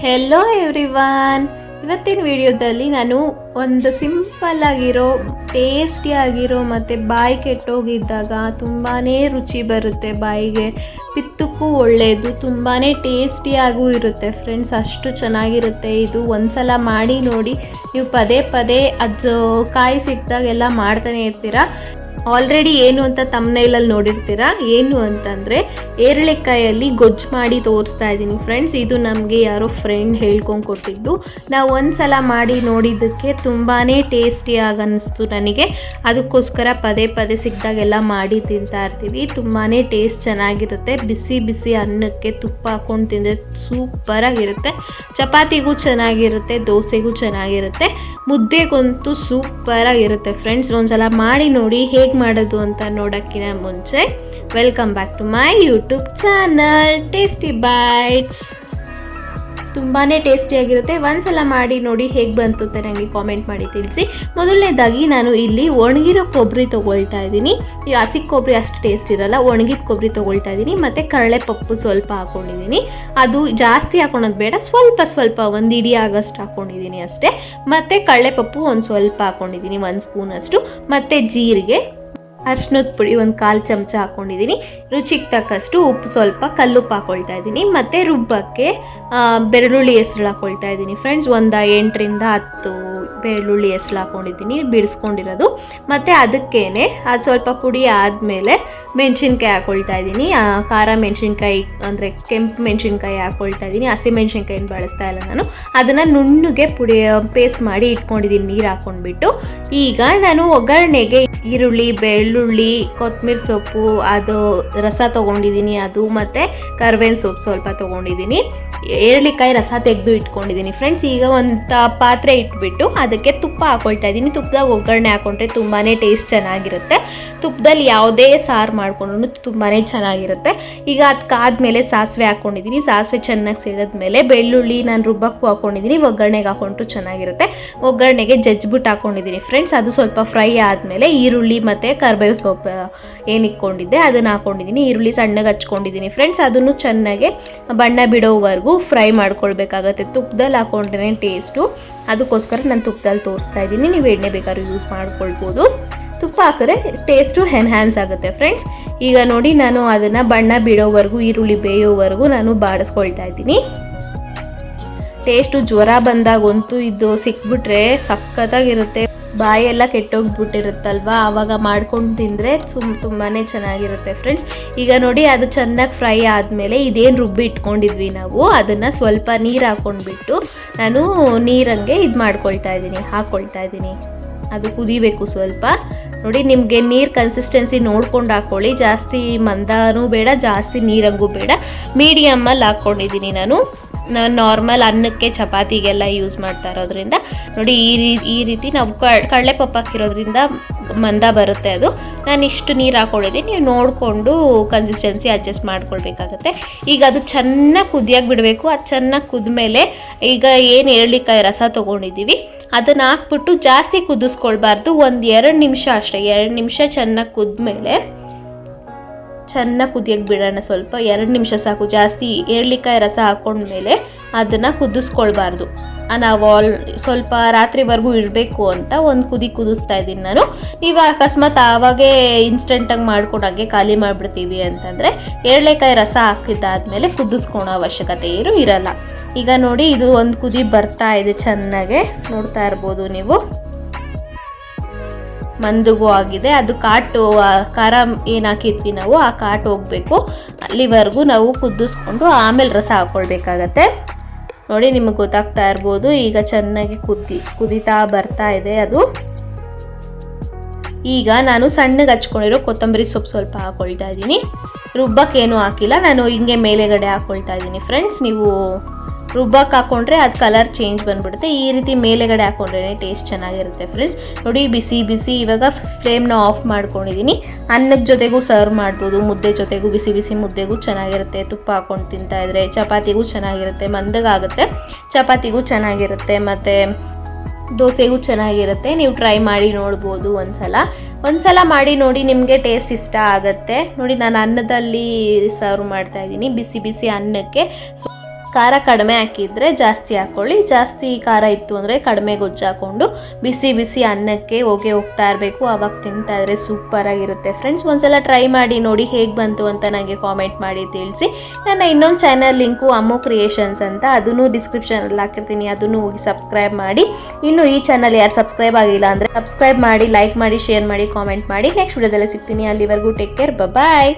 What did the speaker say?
Hello everyone ಇವತ್ತಿನ ವಿಡಿಯೋದಲ್ಲಿ ನಾನು ಒಂದು ಸಿಂಪಲ್ ಆಗಿರೋ ಟೇಸ್ಟಿ ಆಗಿರೋ ಮತ್ತು ಬಾಯಿ ಕೆಟ್ಟೋಗಿದ್ದಾಗ ತುಂಬಾ ರುಚಿ ಬರುತ್ತೆ ಬಾಯಿಗೆ. ಪಿತ್ತಕ್ಕೂ ಒಳ್ಳೆಯದು ತುಂಬಾ ಟೇಸ್ಟಿಯಾಗೂ ಇರುತ್ತೆ. ಫ್ರೆಂಡ್ಸ್ ಅಷ್ಟು ಚೆನ್ನಾಗಿರುತ್ತೆ. ಇದು ಒಂದ್ಸಲ ಮಾಡಿ ನೋಡಿ. ನೀವು ಪದೇ ಪದೇ ಅದು ಕಾಯಿ ಸಿಕ್ಕಿದಾಗೆಲ್ಲ ಮಾಡ್ತಾನೆ ಇರ್ತೀರಾ. ಆಲ್ರೆಡಿ ಏನು ಅಂತ ತಮ್ಮನೇಲಲ್ಲಿ ನೋಡಿರ್ತೀರಾ? ಏನು ಅಂತಂದರೆ ಏರಳೆಕಾಯಲ್ಲಿ ಗೊಜ್ಜು ಮಾಡಿ ತೋರಿಸ್ತಾ ಇದ್ದೀನಿ ಫ್ರೆಂಡ್ಸ್ ಇದು ನಮಗೆ ಯಾರೋ ಫ್ರೆಂಡ್ ಹೇಳ್ಕೊಂಡು ಕೊಟ್ಟಿದ್ದು. ನಾವು ಒಂದ್ಸಲ ಮಾಡಿ ನೋಡಿದ್ದಕ್ಕೆ ತುಂಬಾ ಟೇಸ್ಟಿಯಾಗಿ ಅನ್ನಿಸ್ತು ನನಗೆ. ಅದಕ್ಕೋಸ್ಕರ ಪದೇ ಪದೇ ಸಿಕ್ಕಿದಾಗೆಲ್ಲ ಮಾಡಿ ತಿಂತಾ ಇರ್ತೀವಿ. ತುಂಬಾ ಟೇಸ್ಟ್ ಚೆನ್ನಾಗಿರುತ್ತೆ. ಬಿಸಿ ಬಿಸಿ ಅನ್ನಕ್ಕೆ ತುಪ್ಪ ಹಾಕೊಂಡು ತಿಂದರೆ ಸೂಪರಾಗಿರುತ್ತೆ ಚಪಾತಿಗೂ ಚೆನ್ನಾಗಿರುತ್ತೆ, ದೋಸೆಗೂ ಚೆನ್ನಾಗಿರುತ್ತೆ. ಮುದ್ದೆಗಂತೂ ಸೂಪರಾಗಿರುತ್ತೆ ಫ್ರೆಂಡ್ಸ್ ಒಂದ್ಸಲ ಮಾಡಿ ನೋಡಿ ಹೇಗೆ ಮಾಡೋದು ಅಂತ ನೋಡೋಕ್ಕಿಂತ ಮುಂಚೆ welcome back to my YouTube channel tasty bites ತುಂಬಾ ಟೇಸ್ಟಿಯಾಗಿರುತ್ತೆ ಒಂದ್ಸಲ ಮಾಡಿ ನೋಡಿ ಹೇಗೆ ಬಂತು ಅಂತ ನನಗೆ ಕಾಮೆಂಟ್ ಮಾಡಿ ತಿಳಿಸಿ. ಮೊದಲನೇದಾಗಿ ನಾನು ಇಲ್ಲಿ ಒಣಗಿರೋ ಕೊಬ್ಬರಿ ತೊಗೊಳ್ತಾ ಇದ್ದೀನಿ. ಈ ಹಸಿ ಕೊಬ್ಬರಿ ಅಷ್ಟು ಟೇಸ್ಟ್ ಇರಲ್ಲ. ಒಣಗಿದ ಕೊಬ್ಬರಿ ತೊಗೊಳ್ತಾ ಇದ್ದೀನಿ. ಮತ್ತು ಕಡಲೆ ಪಪ್ಪು ಸ್ವಲ್ಪ ಹಾಕ್ಕೊಂಡಿದ್ದೀನಿ ಅದು ಜಾಸ್ತಿ ಹಾಕೊಳೋದು ಬೇಡ. ಸ್ವಲ್ಪ ಸ್ವಲ್ಪ ಒಂದು ಇಡೀ ಆಗಷ್ಟು ಹಾಕ್ಕೊಂಡಿದ್ದೀನಿ ಅಷ್ಟೇ. ಮತ್ತು ಕಡಲೆ ಪಪ್ಪು ಒಂದು ಸ್ವಲ್ಪ ಹಾಕ್ಕೊಂಡಿದ್ದೀನಿ ಒಂದು ಸ್ಪೂನಷ್ಟು ಮತ್ತು ಜೀರಿಗೆ. ಅರ್ಶಿನದ ಪುಡಿ ಒಂದು ಕಾಲು ಚಮಚ ಹಾಕ್ಕೊಂಡಿದ್ದೀನಿ ರುಚಿಗೆ ತಕ್ಕಷ್ಟು ಉಪ್ಪು ಸ್ವಲ್ಪ ಕಲ್ಲುಪ್ಪು ಹಾಕ್ಕೊಳ್ತಾ ಇದ್ದೀನಿ ಮತ್ತು ರುಬ್ಬಕ್ಕೆ ಬೆಳ್ಳುಳ್ಳಿ ಹೆಸರು ಹಾಕ್ಕೊಳ್ತಾ ಇದ್ದೀನಿ ಫ್ರೆಂಡ್ಸ್ ಒಂದು ಎಂಟರಿಂದ ಹತ್ತು ಬೆಳ್ಳುಳ್ಳಿ ಹೆಸ್ರು ಹಾಕ್ಕೊಂಡಿದ್ದೀನಿ ಬಿಡಿಸ್ಕೊಂಡಿರೋದು. ಮತ್ತು ಅದಕ್ಕೇನೆ ಅದು ಸ್ವಲ್ಪ ಪುಡಿ ಆದಮೇಲೆ ಮೆಣಸಿನ್ಕಾಯಿ ಹಾಕ್ಕೊಳ್ತಾ ಇದ್ದೀನಿ. ಖಾರ ಮೆಣಸಿನ್ಕಾಯಿ, ಅಂದರೆ ಕೆಂಪು ಮೆಣಸಿನ್ಕಾಯಿ ಹಾಕ್ಕೊಳ್ತಾ ಇದ್ದೀನಿ. ಹಸಿ ಮೆಣಸಿನ್ಕಾಯಿನ ಬಳಸ್ತಾ ಇಲ್ಲ ನಾನು. ಅದನ್ನು ನುಣ್ಣಗೆ ಪುಡಿ ಪೇಸ್ಟ್ ಮಾಡಿ ಇಟ್ಕೊಂಡಿದ್ದೀನಿ, ನೀರು ಹಾಕ್ಕೊಂಡ್ಬಿಟ್ಟು ಈಗ ನಾನು ಒಗ್ಗರಣೆಗೆ ಈರುಳ್ಳಿ, ಬೆಳ್ಳುಳ್ಳಿ ಕೊತ್ತಂಬರಿ ಸೊಪ್ಪು, ಅದು ರಸ ತೊಗೊಂಡಿದ್ದೀನಿ, ಅದು ಮತ್ತು ಕರ್ಬೇವಿನ ಸೊಪ್ಪು ಸ್ವಲ್ಪ ತೊಗೊಂಡಿದ್ದೀನಿ. ಏರ್ಲಿಕಾಯಿ ರಸ ತೆಗೆದು ಇಟ್ಕೊಂಡಿದ್ದೀನಿ. ಫ್ರೆಂಡ್ಸ್ ಈಗ ಒಂದು ಪಾತ್ರೆ ಇಟ್ಬಿಟ್ಟು ಅದಕ್ಕೆ ತುಪ್ಪ ಹಾಕೊಳ್ತಾ ಇದ್ದೀನಿ. ತುಪ್ಪದಾಗ ಒಗ್ಗರಣೆ ಹಾಕೊಂಡ್ರೆ ತುಂಬಾ ಟೇಸ್ಟ್ ಚೆನ್ನಾಗಿರುತ್ತೆ. ತುಪ್ಪದಲ್ಲಿ ಯಾವುದೇ ಸಾರು ಮಾಡಿಕೊಂಡ್ರು ತುಂಬಾ ಚೆನ್ನಾಗಿರುತ್ತೆ. ಈಗ ಅದಕ್ಕಾದ್ಮೇಲೆ ಸಾಸಿವೆ ಹಾಕ್ಕೊಂಡಿದ್ದೀನಿ ಸಾಸಿವೆ ಚೆನ್ನಾಗಿ ಸಿಡಿದ್ಮೇಲೆ ಬೆಳ್ಳುಳ್ಳಿ, ನಾನು ರುಬ್ಬಕ್ಕೂ ಹಾಕೊಂಡಿದ್ದೀನಿ. ಒಗ್ಗರಣೆಗೆ ಹಾಕೊಂಡ್ರು ಚೆನ್ನಾಗಿರುತ್ತೆ. ಒಗ್ಗರಣೆಗೆ ಜಜ್ಬಿಟ್ಟು ಹಾಕೊಂಡಿದ್ದೀನಿ. ಫ್ರೆಂಡ್ಸ್ ಅದು ಸ್ವಲ್ಪ ಫ್ರೈ ಆದಮೇಲೆ ಈರುಳ್ಳಿ ಮತ್ತು ಕರ್ಬೇವು ಸೊಪ್ಪು ಏನಿಕ್ಕೊಂಡಿದ್ದೆ ಅದನ್ನು ಹಾಕೊಂಡಿದ್ದೀನಿ. ಈರುಳ್ಳಿ ಸಣ್ಣಗೆ ಹಚ್ಕೊಂಡಿದ್ದೀನಿ. ಫ್ರೆಂಡ್ಸ್ ಅದನ್ನು ಚೆನ್ನಾಗಿ ಬಣ್ಣ ಬಿಡೋವರೆಗೂ ಫ್ರೈ ಮಾಡ್ಕೊಳ್ಬೇಕಾಗತ್ತೆ. ತುಪ್ಪದಲ್ಲಿ ಹಾಕೊಂಡ್ರೆ ಟೇಸ್ಟು ಅದಕ್ಕೋಸ್ಕರ ನಾನು ತುಪ್ಪದಲ್ಲಿ ತೋರಿಸ್ತಾ ಇದ್ದೀನಿ. ನೀವು ಎಣ್ಣೆ ಬೇಕಾದ್ರೂ ಯೂಸ್ ಮಾಡ್ಕೊಳ್ಬೋದು. ತುಪ್ಪ ಹಾಕಿದ್ರೆ ಟೇಸ್ಟು ಎನ್ಹ್ಯಾನ್ಸ್ ಆಗುತ್ತೆ ಫ್ರೆಂಡ್ಸ್ ಈಗ ನೋಡಿ ನಾನು ಅದನ್ನು ಬಣ್ಣ ಬಿಡೋವರೆಗೂ, ಈರುಳ್ಳಿ ಬೇಯೋವರೆಗೂ ನಾನು ಬಾಡಿಸ್ಕೊಳ್ತಾ ಇದ್ದೀನಿ. ಟೇಸ್ಟು ಜ್ವರ ಬಂದಾಗಂತೂ ಇದು ಸಿಕ್ಬಿಟ್ರೆ ಸಖತ್ತಾಗಿರುತ್ತೆ. ಬಾಯೆಲ್ಲ ಕೆಟ್ಟೋಗ್ಬಿಟ್ಟಿರುತ್ತಲ್ವಾ? ಆವಾಗ ಮಾಡ್ಕೊಂಡು ತಿಂದರೆ ತುಂಬ ತುಂಬಾ ಚೆನ್ನಾಗಿರುತ್ತೆ ಫ್ರೆಂಡ್ಸ್ ಈಗ ನೋಡಿ, ಅದು ಚೆನ್ನಾಗಿ ಫ್ರೈ ಆದಮೇಲೆ ಇದೇನು ರುಬ್ಬಿ ಇಟ್ಕೊಂಡಿದ್ವಿ ನಾವು, ಅದನ್ನು ಸ್ವಲ್ಪ ನೀರು ಹಾಕ್ಕೊಂಡ್ಬಿಟ್ಟು ನಾನು ನೀರಂಗೆ ಇದು ಮಾಡ್ಕೊಳ್ತಾ ಇದ್ದೀನಿ ಹಾಕ್ಕೊಳ್ತಾ ಇದ್ದೀನಿ. ಅದು ಕುದಿಬೇಕು ಸ್ವಲ್ಪ. ನೋಡಿ, ನಿಮಗೆ ನೀರು ಕನ್ಸಿಸ್ಟೆನ್ಸಿ ನೋಡ್ಕೊಂಡು ಹಾಕ್ಕೊಳ್ಳಿ ಜಾಸ್ತಿ ಮಂದನೂ ಬೇಡ, ಜಾಸ್ತಿ ನೀರಂಗೂ ಬೇಡ. ಮೀಡಿಯಮ್ಮಲ್ಲಿ ಹಾಕ್ಕೊಂಡಿದ್ದೀನಿ ನಾನು. ನಾನು ನಾರ್ಮಲ್ ಅನ್ನಕ್ಕೆ ಚಪಾತಿಗೆಲ್ಲ ಯೂಸ್ ಮಾಡ್ತಾ ಇರೋದ್ರಿಂದ, ನೋಡಿ ಈ ರೀ, ಈ ರೀತಿ ನಾವು ಕಡಲೆ ಪಪ್ಪಾಕಿರೋದ್ರಿಂದ ಮಂದ ಬರುತ್ತೆ ಅದು. ನಾನು ಇಷ್ಟು ನೀರು ಹಾಕ್ಕೊಂಡಿದ್ದೀನಿ ನೀವು ನೋಡಿಕೊಂಡು ಕನ್ಸಿಸ್ಟೆನ್ಸಿ ಅಡ್ಜಸ್ಟ್ ಮಾಡ್ಕೊಳ್ಬೇಕಾಗತ್ತೆ. ಈಗ ಅದು ಚೆನ್ನಾಗಿ ಕುದಿಯಾಗಿ ಬಿಡಬೇಕು, ಅದು ಚೆನ್ನಾಗಿ ಕುದ್ಮೇಲೆ ಈಗ ಏನು ಏರ್ಲಿಕಾಯಿ ರಸ ತೊಗೊಂಡಿದ್ದೀವಿ ಅದನ್ನು ಹಾಕ್ಬಿಟ್ಟು ಜಾಸ್ತಿ ಕುದಿಸ್ಕೊಳ್ಬಾರ್ದು, ಒಂದು ಎರಡು ನಿಮಿಷ ಅಷ್ಟೇ, ಎರಡು ನಿಮಿಷ ಚೆನ್ನಾಗಿ ಕುದ್ಮೇಲೆ ಚೆನ್ನಾಗಿ ಕುದಿಯೋಕ್ಕೆ ಬಿಡೋಣ ಸ್ವಲ್ಪ, ಎರಡು ನಿಮಿಷ ಸಾಕು. ಜಾಸ್ತಿ ಏರ್ಲಿಕಾಯಿ ರಸ ಹಾಕೊಂಡ್ಮೇಲೆ ಅದನ್ನು ಕುದಿಸ್ಕೊಳ್ಬಾರ್ದು. ನಾವು ಆಲ್ ಸ್ವಲ್ಪ ರಾತ್ರಿವರೆಗೂ ಇಡಬೇಕು ಅಂತ ಒಂದು ಕುದಿ ಕುದಿಸ್ತಾ ಇದ್ದೀನಿ ನಾನು. ನೀವು ಅಕಸ್ಮಾತ್ ಆವಾಗೇ ಇನ್ಸ್ಟೆಂಟಾಗಿ ಮಾಡ್ಕೊಂಡಾಗೆ ಖಾಲಿ ಮಾಡಿಬಿಡ್ತೀವಿ ಅಂತಂದರೆ ಏರ್ಲೆಕಾಯಿ ರಸ ಹಾಕಿದ್ದಾದಮೇಲೆ ಕುದಿಸ್ಕೊಳೋ ಅವಶ್ಯಕತೆ ಏನು ಇರಲ್ಲ. ಈಗ ನೋಡಿ ಇದು ಒಂದು ಕುದಿ ಬರ್ತಾ ಇದೆ ಚೆನ್ನಾಗೆ. ನೋಡ್ತಾ ಇರ್ಬೋದು ನೀವು. ಮಂದಿಗೂ ಆಗಿದೆ. ಅದು ಕಾಟು ಖಾರ ಏನು ಹಾಕಿದ್ವಿ ನಾವು, ಆ ಕಾಟು ಹೋಗಬೇಕು. ಅಲ್ಲಿವರೆಗೂ ನಾವು ಕುದಿಸ್ಕೊಂಡು ಆಮೇಲೆ ರಸ ಹಾಕ್ಕೊಳ್ಬೇಕಾಗತ್ತೆ ನೋಡಿ, ನಿಮಗೆ ಗೊತ್ತಾಗ್ತಾ ಇರ್ಬೋದು, ಈಗ ಚೆನ್ನಾಗಿ ಕುದಿ ಕುದಿತಾ ಬರ್ತಾ ಇದೆ ಅದು. ಈಗ ನಾನು ಸಣ್ಣಗೆ ಹಚ್ಕೊಂಡಿರೋ ಕೊತ್ತಂಬರಿ ಸೊಪ್ಪು ಸ್ವಲ್ಪ ಹಾಕ್ಕೊಳ್ತಾ ಇದ್ದೀನಿ. ರುಬ್ಬಕ್ಕೇನು ಹಾಕಿಲ್ಲ, ನಾನು ಹಿಂಗೆ ಮೇಲೆಗಡೆ ಹಾಕ್ಕೊಳ್ತಾ ಇದ್ದೀನಿ. ಫ್ರೆಂಡ್ಸ್ ನೀವು ರುಬ್ಬಕ್ಕೆ ಹಾಕೊಂಡ್ರೆ ಅದು ಕಲರ್ ಚೇಂಜ್ ಬಂದ್ಬಿಡುತ್ತೆ. ಈ ರೀತಿ ಮೇಲೆಗಡೆ ಹಾಕೊಂಡ್ರೆ ಟೇಸ್ಟ್ ಚೆನ್ನಾಗಿರುತ್ತೆ ಫ್ರೆಂಡ್ಸ್ ನೋಡಿ ಬಿಸಿ ಬಿಸಿ ಇವಾಗ ಫ್ಲೇಮ್ನ ಆಫ್ ಮಾಡ್ಕೊಂಡಿದ್ದೀನಿ ಅನ್ನದ ಜೊತೆಗೂ ಸರ್ವ್ ಮಾಡ್ಬೋದು, ಮುದ್ದೆ ಜೊತೆಗೂ ಬಿಸಿ ಬಿಸಿ ಮುದ್ದೆಗೂ ಚೆನ್ನಾಗಿರುತ್ತೆ. ತುಪ್ಪ ಹಾಕೊಂಡು ತಿಂತಾ ಇದ್ರೆ ಚಪಾತಿಗೂ ಚೆನ್ನಾಗಿರುತ್ತೆ ಮಂದಗಾಗುತ್ತೆ ಚಪಾತಿಗೂ ಚೆನ್ನಾಗಿರುತ್ತೆ ಮತ್ತು ದೋಸೆಗೂ ಚೆನ್ನಾಗಿರುತ್ತೆ. ನೀವು ಟ್ರೈ ಮಾಡಿ ನೋಡ್ಬೋದು ಒಂದ್ಸಲ. ಒಂದ್ಸಲ ಮಾಡಿ ನೋಡಿ ನಿಮಗೆ ಟೇಸ್ಟ್ ಇಷ್ಟ ಆಗುತ್ತೆ. ನೋಡಿ ನಾನು ಅನ್ನದಲ್ಲಿ ಸರ್ವ್ ಮಾಡ್ತಾ ಇದ್ದೀನಿ, ಬಿಸಿ ಬಿಸಿ ಅನ್ನಕ್ಕೆ. ಖಾರ ಕಡಿಮೆ ಹಾಕಿದರೆ ಜಾಸ್ತಿ ಹಾಕ್ಕೊಳ್ಳಿ ಜಾಸ್ತಿ ಖಾರ ಇತ್ತು ಅಂದರೆ ಕಡಿಮೆ ಗೊಜ್ಜು ಹಾಕ್ಕೊಂಡು ಬಿಸಿ ಬಿಸಿ ಅನ್ನಕ್ಕೆ ಹೋಗಿ ಹೋಗ್ತಾ ಇರಬೇಕು. ಅವಾಗ ತಿಂತಾ ಇದ್ರೆ ಸೂಪರಾಗಿರುತ್ತೆ ಫ್ರೆಂಡ್ಸ್ ಒಂದ್ಸಲ ಟ್ರೈ ಮಾಡಿ ನೋಡಿ ಹೇಗೆ ಬಂತು ಅಂತ ನನಗೆ ಕಾಮೆಂಟ್ ಮಾಡಿ ತಿಳಿಸಿ. ನನ್ನ ಇನ್ನೊಂದು ಚಾನಲ್ ಲಿಂಕು ಅಮ್ಮು ಕ್ರಿಯೇಷನ್ಸ್ ಅಂತ ಅದನ್ನು ಡಿಸ್ಕ್ರಿಪ್ಷನಲ್ಲಿ ಹಾಕಿರ್ತೀನಿ. ಅದನ್ನು ಹೋಗಿ ಸಬ್ಸ್ಕ್ರೈಬ್ ಮಾಡಿ. ಇನ್ನು ಈ ಚಾನಲ್ ಯಾರು ಸಬ್ಸ್ಕ್ರೈಬ್ ಆಗಿಲ್ಲ ಅಂದರೆ ಸಬ್ಸ್ಕ್ರೈಬ್ ಮಾಡಿ ಲೈಕ್ ಮಾಡಿ ಶೇರ್ ಮಾಡಿ ಕಾಮೆಂಟ್ ಮಾಡಿ. ನೆಕ್ಸ್ಟ್ ವಿಡಿಯೋದಲ್ಲಿ ಸಿಗ್ತೀನಿ. ಅಲ್ಲಿವರೆಗೂ ಟೇಕ್ ಕೇರ್ ಬಾಯ್